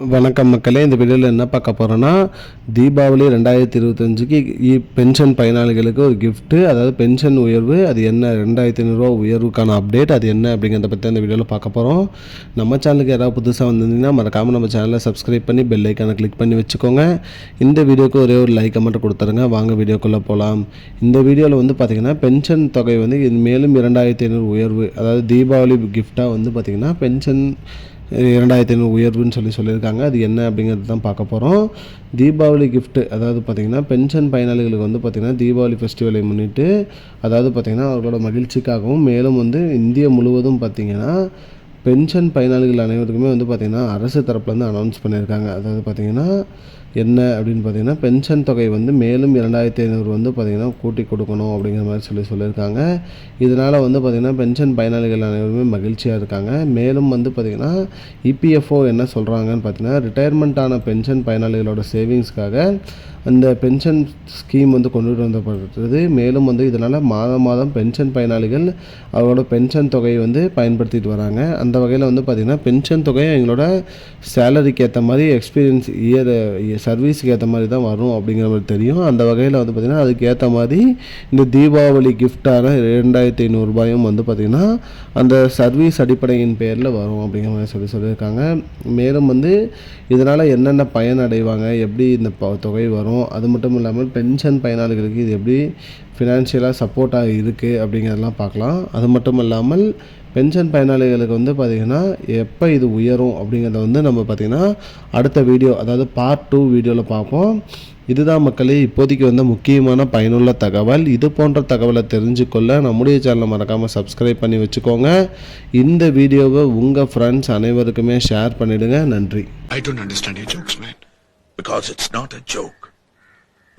வணக்கம் மக்களே இந்த வீடியோவில் என்ன பார்க்க போகிறோன்னா தீபாவளி ரெண்டாயிரத்தி இருபத்தஞ்சுக்கு பென்ஷன் பயனாளிகளுக்கு ஒரு கிஃப்ட்டு அதாவது பென்ஷன் உயர்வு அது என்ன ரெண்டாயிரத்தி ஐநூறுரூவா உயர்வுக்கான அப்டேட் அது என்ன அப்படிங்கிறத பற்றி அந்த வீடியோவில் பார்க்க போகிறோம் நம்ம சேனலுக்கு யாராவது புதுசாக வந்திருந்தீங்கன்னா மறக்காமல் நம்ம சேனலை சப்ஸ்கிரைப் பண்ணி பெல் ஐக்கானை கிளிக் பண்ணி வச்சுக்கோங்க. இந்த வீடியோக்கு ஒரே ஒரு லைக்கை மட்டும் கொடுத்துருங்க. வாங்க வீடியோக்குள்ளே போகலாம் இந்த வீடியோவில் வந்து பார்த்திங்கன்னா பென்ஷன் தொகை வந்து மேலும் இரண்டாயிரத்தி ஐநூறு உயர்வு அதாவது தீபாவளி கிஃப்டாக வந்து பார்த்திங்கன்னா பென்ஷன் இரண்டாயிரத்தி ஐநூறு உயர்வுன்னு சொல்லி சொல்லியிருக்காங்க. அது என்ன அப்படிங்கிறது தான் பார்க்க போகிறோம் தீபாவளி கிஃப்ட்டு அதாவது பார்த்திங்கன்னா பென்ஷன் பயனாளிகளுக்கு வந்து பார்த்திங்கன்னா தீபாவளி ஃபெஸ்டிவலை முன்னிட்டு அதாவது பார்த்திங்கன்னா அவர்களோட மகிழ்ச்சிக்காகவும் மேலும் வந்து இந்தியா முழுவதும் பார்த்திங்கன்னா பென்ஷன் பயனாளிகள் அனைவருக்குமே வந்து பார்த்திங்கன்னா அரசு தரப்புலேருந்து அனௌன்ஸ் பண்ணியிருக்காங்க. அதாவது பார்த்திங்கன்னா என்ன அப்படின்னு பார்த்தீங்கன்னா பென்ஷன் தொகை வந்து மேலும் இரண்டாயிரத்தி ஐநூறு வந்து பார்த்திங்கன்னா கூட்டி கொடுக்கணும் அப்படிங்கிற மாதிரி சொல்லி சொல்லியிருக்காங்க. இதனால் வந்து பார்த்திங்கன்னா பென்ஷன் பயனாளிகள் அனைவருமே மகிழ்ச்சியாக இருக்காங்க. மேலும் வந்து பார்த்திங்கன்னா இபிஎஃப்ஓ என்ன சொல்கிறாங்கன்னு பார்த்தீங்கன்னா ரிட்டையர்மெண்ட் ஆன பென்ஷன் பயனாளிகளோட சேவிங்ஸ்க்காக அந்த பென்ஷன் ஸ்கீம் வந்து கொண்டுட்டு வந்தப்படுறது மேலும் வந்து இதனால் மாதம் மாதம் பென்ஷன் பயனாளிகள் அவரோட பென்ஷன் தொகையை வந்து பயன்படுத்திட்டு வராங்க. அந்த அந்த வகையில் வந்து பார்த்திங்கன்னா பென்ஷன் தொகையை எங்களோட சேலரிக்கு ஏற்ற மாதிரி எக்ஸ்பீரியன்ஸ் இயர் சர்வீஸுக்கு ஏற்ற மாதிரி தான் வரும் அப்படிங்கிற மாதிரி தெரியும். அந்த வகையில் வந்து பார்த்திங்கன்னா அதுக்கு ஏற்ற மாதிரி இந்த தீபாவளி கிஃப்டான ரெண்டாயிரத்தி ஐநூறுரூபாயும் வந்து பார்த்திங்கன்னா அந்த சர்வீஸ் அடிப்படையின் பேரில் வரும் அப்படிங்கிற மாதிரி சொல்லி சொல்லியிருக்காங்க. மேலும் வந்து இதனால் என்னென்ன பயன் அடைவாங்க எப்படி இந்த ப- தொகை வரும் அது மட்டும் இல்லாமல் பென்ஷன் பயனாளிகளுக்கு இது எப்படி ஃபினான்ஷியலாக சப்போர்ட்டாக இருக்குது அப்படிங்கிறதெல்லாம் பார்க்கலாம். அது மட்டும் இல்லாமல் பென்ஷன் பயனாளிகளுக்கு வந்து பார்த்திங்கன்னா எப்போ இது உயரும் அப்படிங்கிறத வந்து நம்ம பார்த்திங்கன்னா அடுத்த வீடியோ அதாவது பார்ட் டூ வீடியோவில் பார்ப்போம். இதுதான் மக்களே இப்போதைக்கு வந்து முக்கியமான பயனுள்ள தகவல். இது போன்ற தகவலை தெரிஞ்சுக்கொள்ள நம்முடைய சேனலை மறக்காமல் சப்ஸ்கிரைப் பண்ணி வச்சுக்கோங்க. இந்த வீடியோவை உங்கள் ஃப்ரெண்ட்ஸ் அனைவருக்குமே ஷேர் பண்ணிவிடுங்க நன்றி. I don't understand your jokes man. Because it's not a joke.